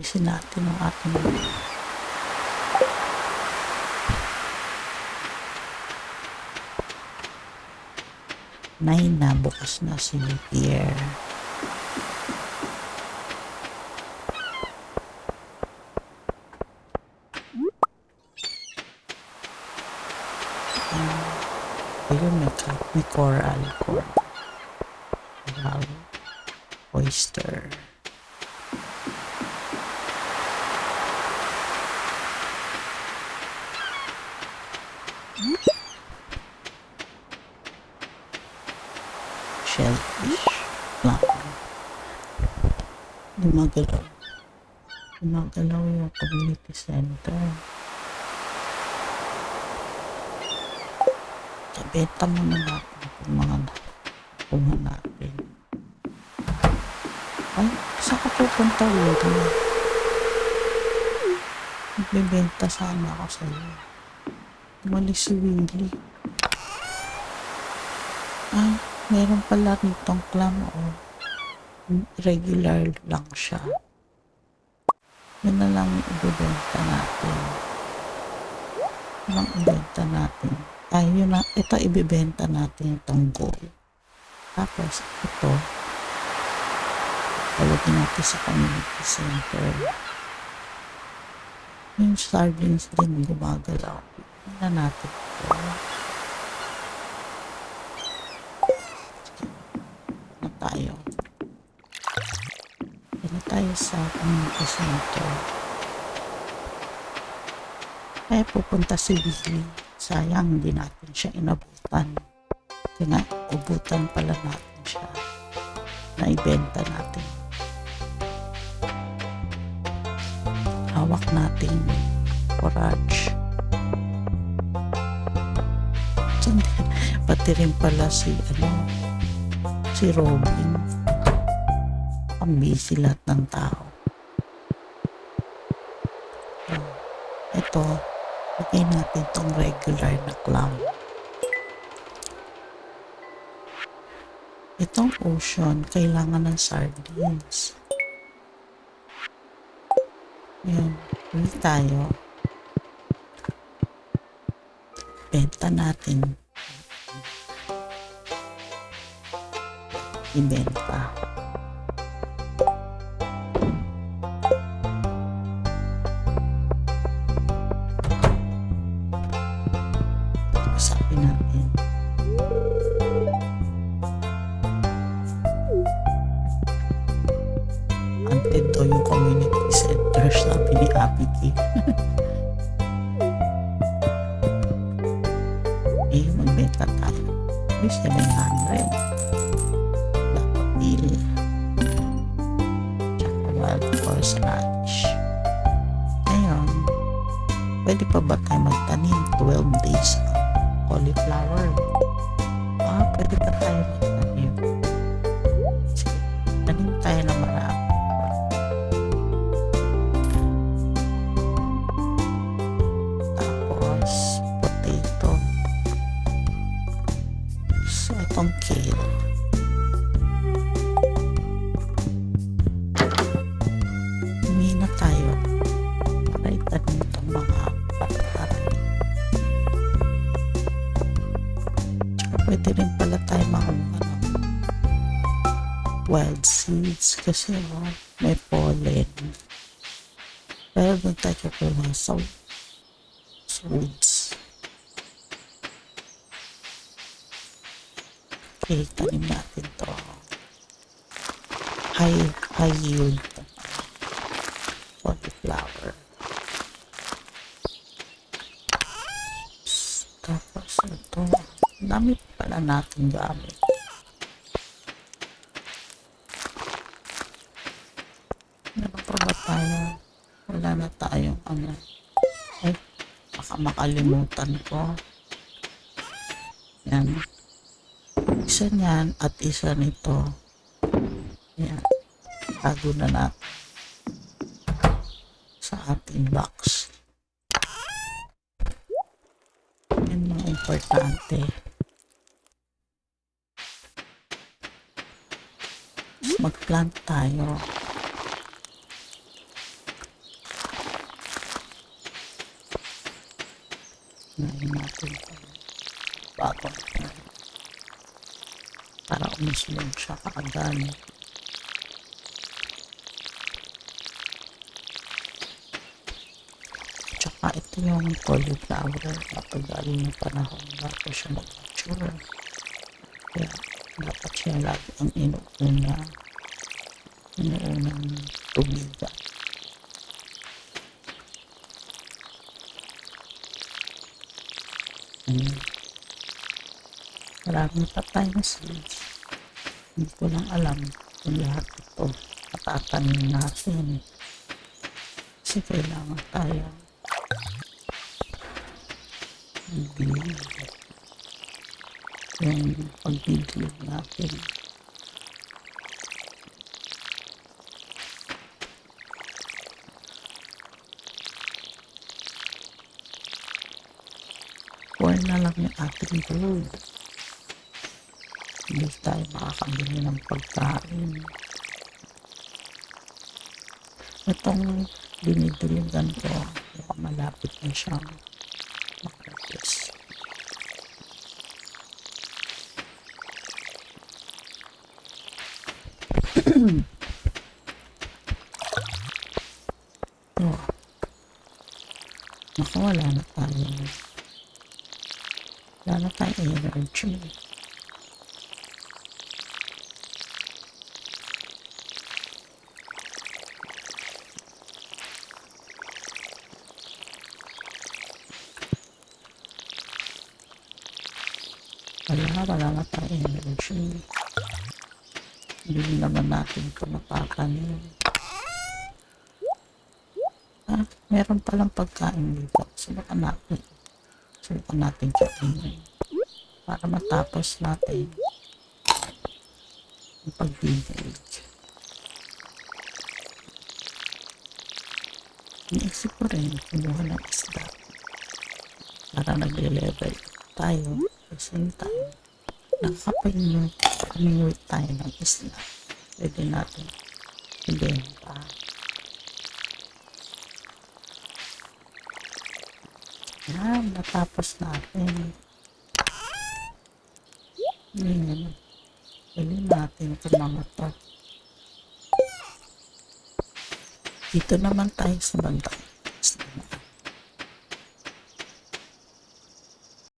Isin natin ang ating Nine na, bukas na Pierre. Ayun, may, may. Coral. Coral. Oyster. Shellfish. Lang. Gumagalaw. Gumagalaw yung community center. Benta muna natin itong mga nakuha natin. Ay, saan ka pupunta Willie? Nagbibenta sana ako sa iyo. Umalis si Willie. Ay, meron pala nitong clam oh. Regular lang siya. Yun na lang ibibenta natin. Yun ang ibenta natin. Ay, yun na, ito ibibenta natin itong gold. Tapos, ito, palagyan natin sa community center. Yung sardines din gumagalaw. Na natin ito. Na tayo. Yun na tayo sa community center. Kaya pupunta si Willie. Sayang, hindi natin siya inabutan. Kaya ubutan pala natin siya. Naibenta natin. Hawak natin forage. Pati rin pala si, ano, si Robin. Ang busy lahat ng tao. Ito, lagay natin tong regular na clown. Itong ocean, kailangan ng sardines. Yan, bili tayo. Benta natin. Ibenta. Usapin Anted daw yung community center, sabi ni Abby K. eh, magbenta tayo. May 700. Dapat deal. Tsaka wild horse ranch. Ngayon, pwede pa ba tayo magtanim 12 days cauliflower? Ah, pwede pa tayo wild seeds kasi oh, may pollen. Pero doon tayo sa sa woods. Okay, tanim natin to. High, high yield cauliflower. Tapos ito, dami pala natin gamit. Meron pa ba tayo? Wala na tayong ano. Ay, baka makalimutan ko. Yan. Isa niyan at isa nito. Yan. Tago na natin sa ating box. Yan mga importante. Mag-plant tayo. Ngayon natin. Bago. Para umuslong siya kaagad. Tsaka ito yung cauliflower. Matagal na panahon bago siya mag-mature. Kaya dapat siya lagi ang inuuna. Inuunang tubigan. Hmm. Marami pa tayong seeds. Hindi ko lang alam kung lahat ito matatanim natin. Kasi kailangan tayo i-build yung pagbibuild natin. Corn na lang yung ating gold. Hindi tayo makakabili ng pagkain. Itong dinidiligan ko, mukhang malapit na siyang makapis. oh. Naku, wala na tayo. Wala na tayo energy. Wala, wala na tayo energy. Hindi naman natin ito napakanin. Ah, meron palang pagkain dito. Subukan natin. Subukan natin kainin. Para matapos natin ang pagbibig. Iniisip ko rin kumuha ng isda para nagle-level tayo at the same time nakakapag-inwit pag tayo ng isda. Pwede natin ibenta. Yan natapos natin yan pwede natin itong mga to dito naman tayo sa bandang isda